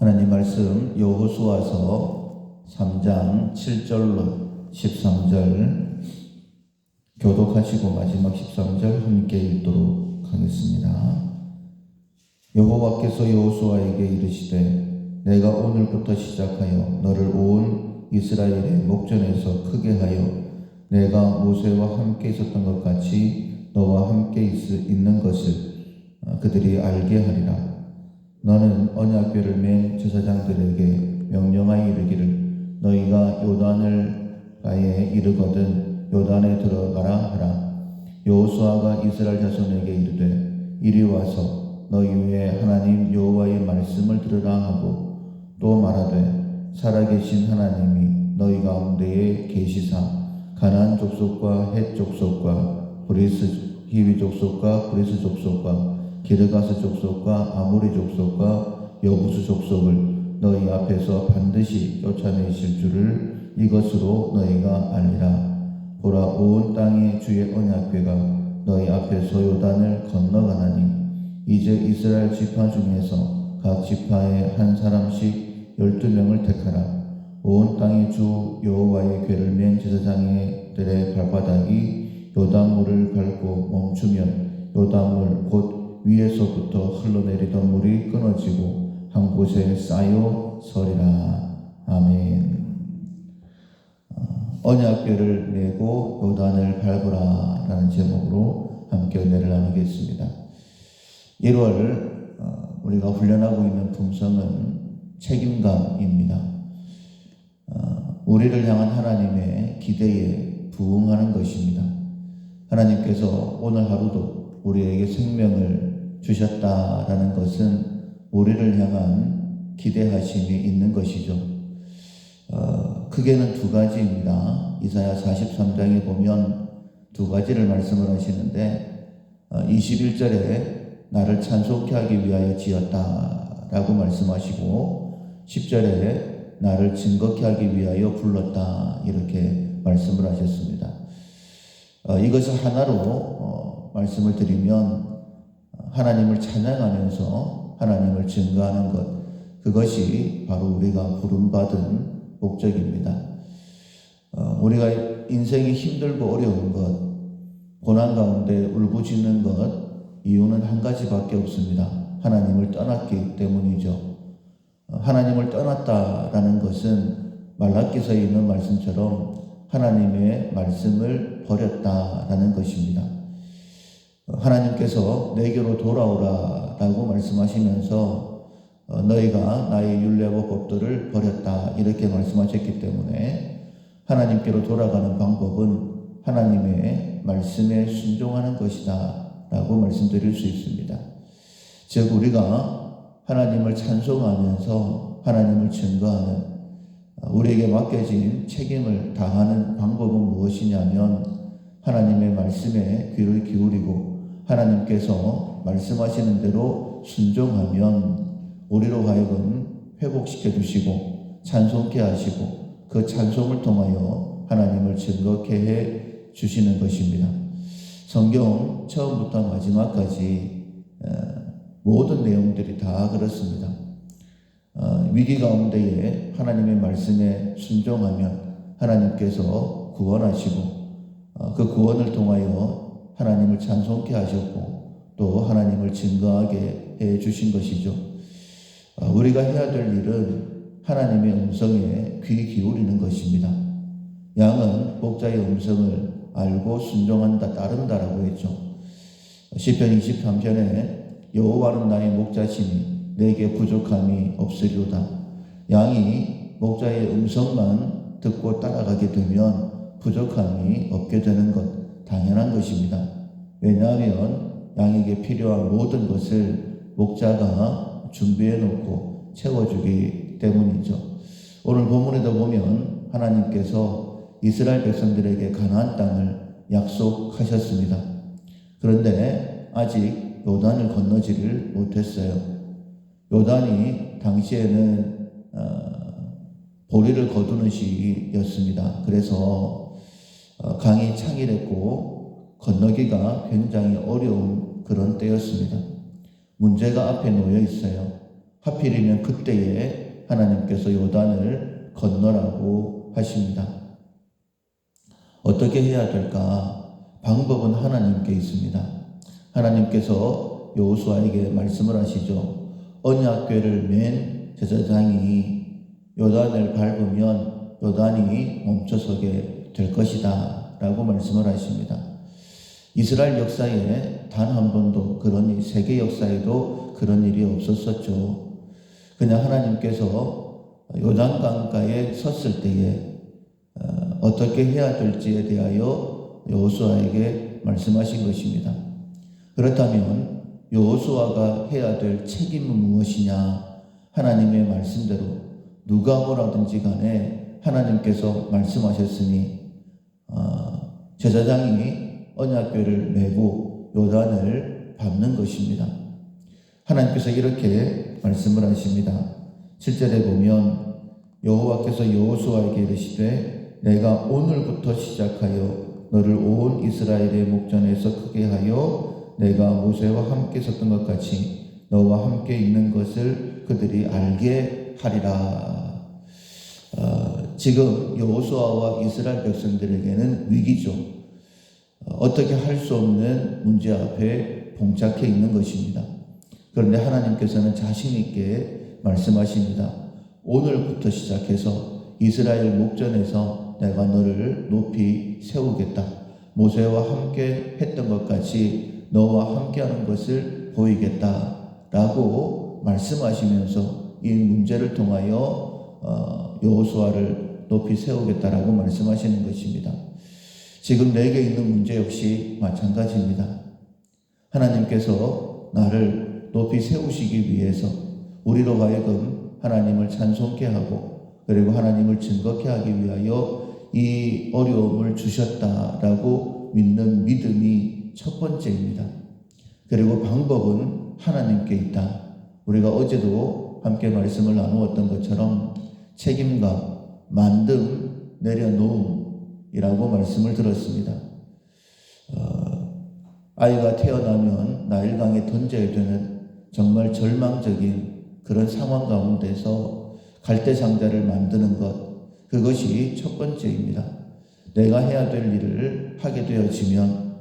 하나님 말씀 여호수아서 3장 7절로 13절 교독하시고 마지막 13절 함께 읽도록 하겠습니다. 여호와께서 여호수아에게 이르시되 내가 오늘부터 시작하여 너를 온 이스라엘의 목전에서 크게 하여 내가 모세와 함께 있었던 것 같이 너와 함께 있, 있는 것을 어, 그들이 알게 하리라. 너는 언약궤를 맨 제사장들에게 명령하여 이르기를 너희가 요단을 가에 이르거든 요단에 들어가라 하라. 여호수아가 이스라엘 자손에게 이르되 이리 와서 너희 위에 하나님 여호와의 말씀을 들으라 하고 또 말하되 살아계신 하나님이 너희 가운데에 계시사 가나안 족속과 헷 족속과 브리스 히위 족속과 브리스 족속과 기르가스 족속과 아모리 족속과 여부수 족속을 너희 앞에서 반드시 쫓아내실 줄을 이것으로 너희가 알리라. 보라 온 땅의 주의 언약궤가 너희 앞에서 요단을 건너가나니 이제 이스라엘 지파 중에서 각 지파에 한 사람씩 열두 명을 택하라. 온 땅의 주 여호와의 궤를 맨 제사장들의 발바닥이 요단물을 밟고 멈추면 요단물 곧 위에서부터 흘러내리던 물이 끊어지고 한 곳에 쌓여 서리라. 아멘. 어, 언약궤를 메고 요단을 밟으라 라는 제목으로 함께 은혜를 나누겠습니다. 1월 어, 우리가 훈련하고 있는 품성은 책임감입니다. 어, 우리를 향한 하나님의 기대에 부응하는 것입니다. 하나님께서 오늘 하루도 우리에게 생명을 주셨다라는 것은 우리를 향한 기대하심이 있는 것이죠. 어, 크게는 두 가지입니다. 이사야 43장에 보면 두 가지를 말씀을 하시는데 어, 21절에 나를 찬송케 하기 위하여 지었다라고 말씀하시고 10절에 나를 증거케 하기 위하여 불렀다 이렇게 말씀을 하셨습니다. 어, 이것을 하나로 어, 말씀을 드리면 하나님을 찬양하면서 하나님을 증거하는 것 그것이 바로 우리가 부름받은 목적입니다. 어, 우리가 인생이 힘들고 어려운 것 고난 가운데 울부짖는 것 이유는 한 가지밖에 없습니다. 하나님을 떠났기 때문이죠. 어, 하나님을 떠났다라는 것은 말라기서에 있는 말씀처럼 하나님의 말씀을 버렸다라는 것입니다. 하나님께서 내게로 돌아오라라고 말씀하시면서 어, 너희가 나의 율례와 법도를 버렸다 이렇게 말씀하셨기 때문에 하나님께로 돌아가는 방법은 하나님의 말씀에 순종하는 것이다라고 말씀드릴 수 있습니다. 즉 우리가 하나님을 찬송하면서 하나님을 증거하는 어, 우리에게 맡겨진 책임을 다하는 방법은 무엇이냐면 하나님의 말씀에 귀를 기울이고 하나님께서 말씀하시는 대로 순종하면 우리로 하여금 회복시켜 주시고 찬송케 하시고 그 찬송을 통하여 하나님을 즐겁게 해 주시는 것입니다. 성경 처음부터 마지막까지 모든 내용들이 다 그렇습니다. 어, 위기 가운데에 하나님의 말씀에 순종하면 하나님께서 구원하시고 어, 그 구원을 통하여 하나님을 찬송케 하셨고 또 하나님을 증거하게 해 주신 것이죠. 어, 우리가 해야 될 일은 하나님의 음성에 귀 기울이는 것입니다. 양은 목자의 음성을 알고 순종한다, 따른다라고 했죠. 시편 23편에 여호와는 나의 목자시니 내게 부족함이 없으리로다. 양이 목자의 음성만 듣고 따라가게 되면 부족함이 없게 되는 것 당연한 것입니다. 왜냐하면 양에게 필요한 모든 것을 목자가 준비해 놓고 채워주기 때문이죠. 오늘 본문에도 보면 하나님께서 이스라엘 백성들에게 가나안 땅을 약속하셨습니다. 그런데 아직 요단을 건너지를 못했어요. 요단이 당시에는 어, 보리를 거두는 시기였습니다. 그래서 어, 강이 창일했고 건너기가 굉장히 어려운 그런 때였습니다. 문제가 앞에 놓여 있어요. 하필이면 그때에 하나님께서 요단을 건너라고 하십니다. 어떻게 해야 될까? 방법은 하나님께 있습니다. 하나님께서 여호수아에게 말씀을 하시죠. 언약궤를 맨 제사장이 요단을 밟으면 요단이 멈춰서게 될 것이다. 라고 말씀을 하십니다. 이스라엘 역사에 단 한 번도 그런 일, 세계 역사에도 그런 일이 없었었죠. 그냥 하나님께서 요단강가에 섰을 때에 어, 어떻게 해야 될지에 대하여 여호수아에게 말씀하신 것입니다. 그렇다면 여호수아가 해야 될 책임은 무엇이냐? 하나님의 말씀대로 누가 뭐라든지 간에 하나님께서 말씀하셨으니 어, 제사장이 언약궤를 메고 요단을 밟는 것입니다. 하나님께서 이렇게 말씀을 하십니다. 7절에 보면 여호와께서 여호수아에게 이르시되 내가 오늘부터 시작하여 너를 온 이스라엘의 목전에서 크게 하여 내가 모세와 함께 섰던 것 같이 너와 함께 있는 것을 그들이 알게 하리라. 어, 지금 여호수아와 이스라엘 백성들에게는 위기죠. 어, 어떻게 할 수 없는 문제 앞에 봉착해 있는 것입니다. 그런데 하나님께서는 자신 있게 말씀하십니다. 오늘부터 시작해서 이스라엘 목전에서 내가 너를 높이 세우겠다. 모세와 함께 했던 것 같이 너와 함께 하는 것을 보이겠다. 라고 말씀하시면서 이 문제를 통하여 어, 여호수아를 높이 세우겠다라고 말씀하시는 것입니다. 지금 내게 있는 문제 역시 마찬가지입니다. 하나님께서 나를 높이 세우시기 위해서 우리로 하여금 하나님을 찬송케 하고 그리고 하나님을 증거케 하기 위하여 이 어려움을 주셨다라고 믿는 믿음이 첫 번째입니다. 그리고 방법은 하나님께 있다. 우리가 어제도 함께 말씀을 나누었던 것처럼 책임감, 만듦, 내려놓음이라고 말씀을 들었습니다. 어, 아이가 태어나면 나일강에 던져야 되는 정말 절망적인 그런 상황 가운데서 갈대상자를 만드는 것, 그것이 첫 번째입니다. 내가 해야 될 일을 하게 되어지면,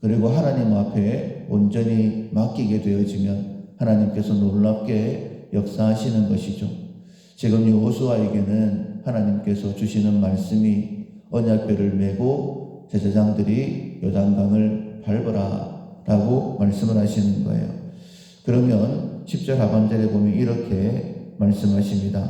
그리고 하나님 앞에 온전히 맡기게 되어지면, 하나님께서 놀랍게 역사하시는 것이죠. 지금 여호수아에게는 하나님께서 주시는 말씀이 언약궤를 메고 제사장들이 요단강을 밟으라 라고 말씀을 하시는 거예요. 그러면 10절 하반절에 보면 이렇게 말씀하십니다.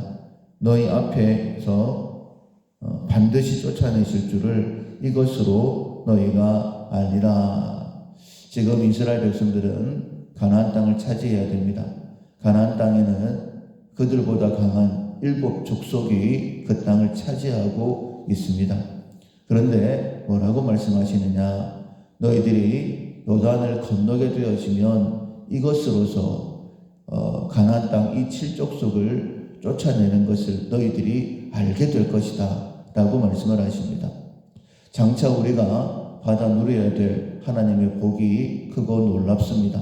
너희 앞에서 어, 반드시 쫓아내실 줄을 이것으로 너희가 알리라. 지금 이스라엘 백성들은 가나안 땅을 차지해야 됩니다. 가나안 땅에는 그들보다 강한 일곱 족속이 그 땅을 차지하고 있습니다. 그런데 뭐라고 말씀하시느냐? 너희들이 요단을 건너게 되어지면 이것으로서 어, 가나안 땅 이 칠족속을 쫓아내는 것을 너희들이 알게 될 것이다. 라고 말씀을 하십니다. 장차 우리가 받아 누려야 될 하나님의 복이 크고 놀랍습니다.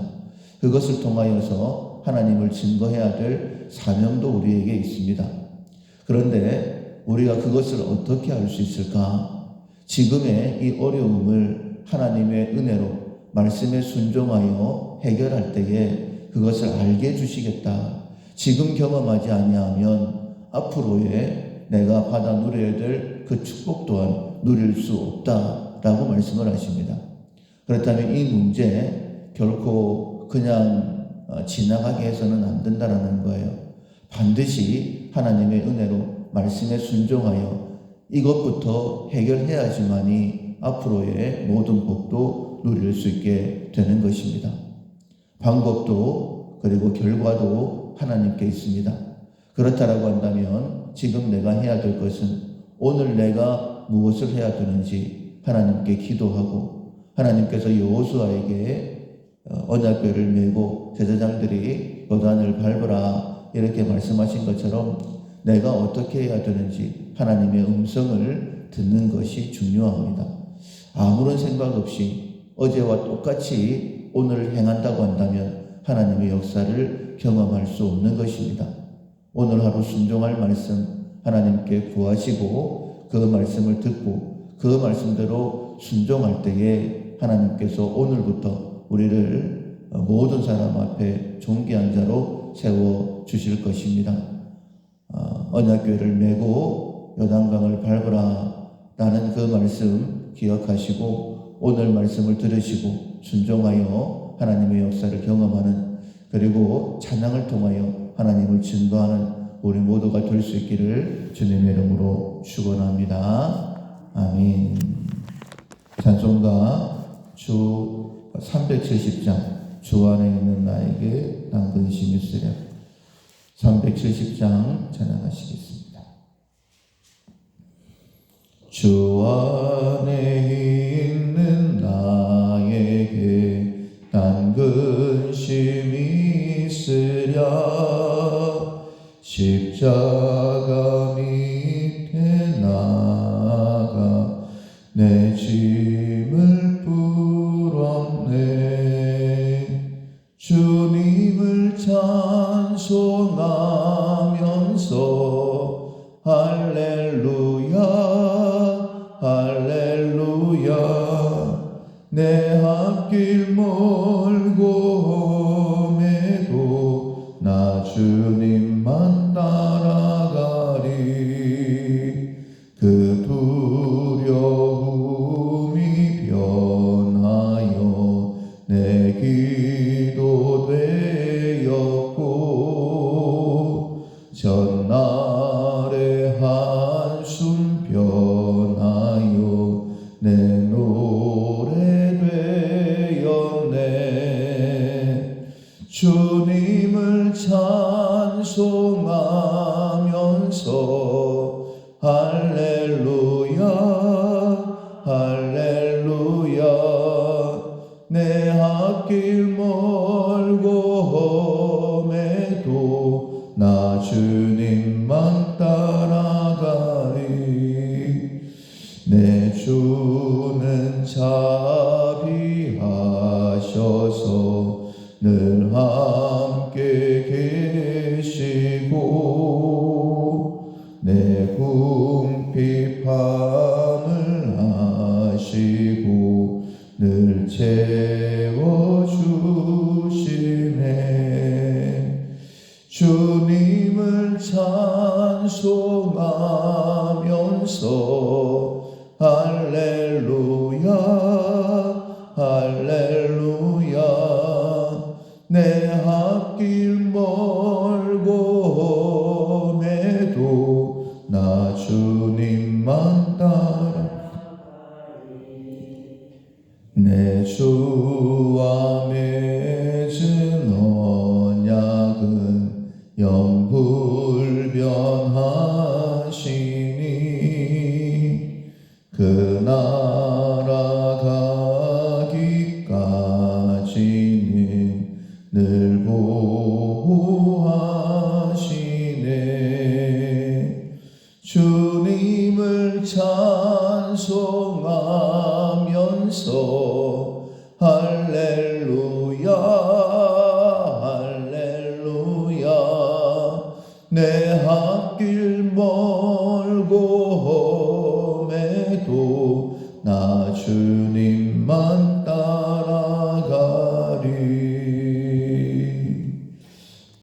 그것을 통하여서 하나님을 증거해야 될 사명도 우리에게 있습니다. 그런데 우리가 그것을 어떻게 할 수 있을까? 지금의 이 어려움을 하나님의 은혜로 말씀에 순종하여 해결할 때에 그것을 알게 해주시겠다. 지금 경험하지 아니하면 앞으로의 내가 받아 누려야 될 그 축복 또한 누릴 수 없다라고 말씀을 하십니다. 그렇다면 이 문제 결코 그냥 어, 지나가게 해서는 안 된다라는 거예요. 반드시 하나님의 은혜로 말씀에 순종하여 이것부터 해결해야지만이 앞으로의 모든 복도 누릴 수 있게 되는 것입니다. 방법도 그리고 결과도 하나님께 있습니다. 그렇다라고 한다면 지금 내가 해야 될 것은 오늘 내가 무엇을 해야 되는지 하나님께 기도하고 하나님께서 여호수아에게 어, 언약궤를 메고 제사장들이 요단을 밟으라 이렇게 말씀하신 것처럼 내가 어떻게 해야 되는지 하나님의 음성을 듣는 것이 중요합니다. 아무런 생각 없이 어제와 똑같이 오늘 행한다고 한다면 하나님의 역사를 경험할 수 없는 것입니다. 오늘 하루 순종할 말씀 하나님께 구하시고 그 말씀을 듣고 그 말씀대로 순종할 때에 하나님께서 오늘부터 우리를 모든 사람 앞에 존귀한 자로 세워 주실 것입니다. 어, 언약궤를 메고 요단강을 밟으라 라는 그 말씀 기억하시고 오늘 말씀을 들으시고 순종하여 하나님의 역사를 경험하는 그리고 찬양을 통하여 하나님을 증거하는 우리 모두가 될 수 있기를 주님의 이름으로 축원합니다. 아멘. 찬송가 주 370장 주 안에 있는 나에게 난 근심이 쓰랴 370장 찬양하시겠습니다. 주 안에 있는 나에게 난 근심이 있으랴 십자 할렐루야. 내 앞길 멀고 나 주님 찬송하면서 할렐루야 할렐루야. 내 앞길 멀고 험해도 나 주님만 따라 내 주와 맺 주님을 찬송하면서 할렐루야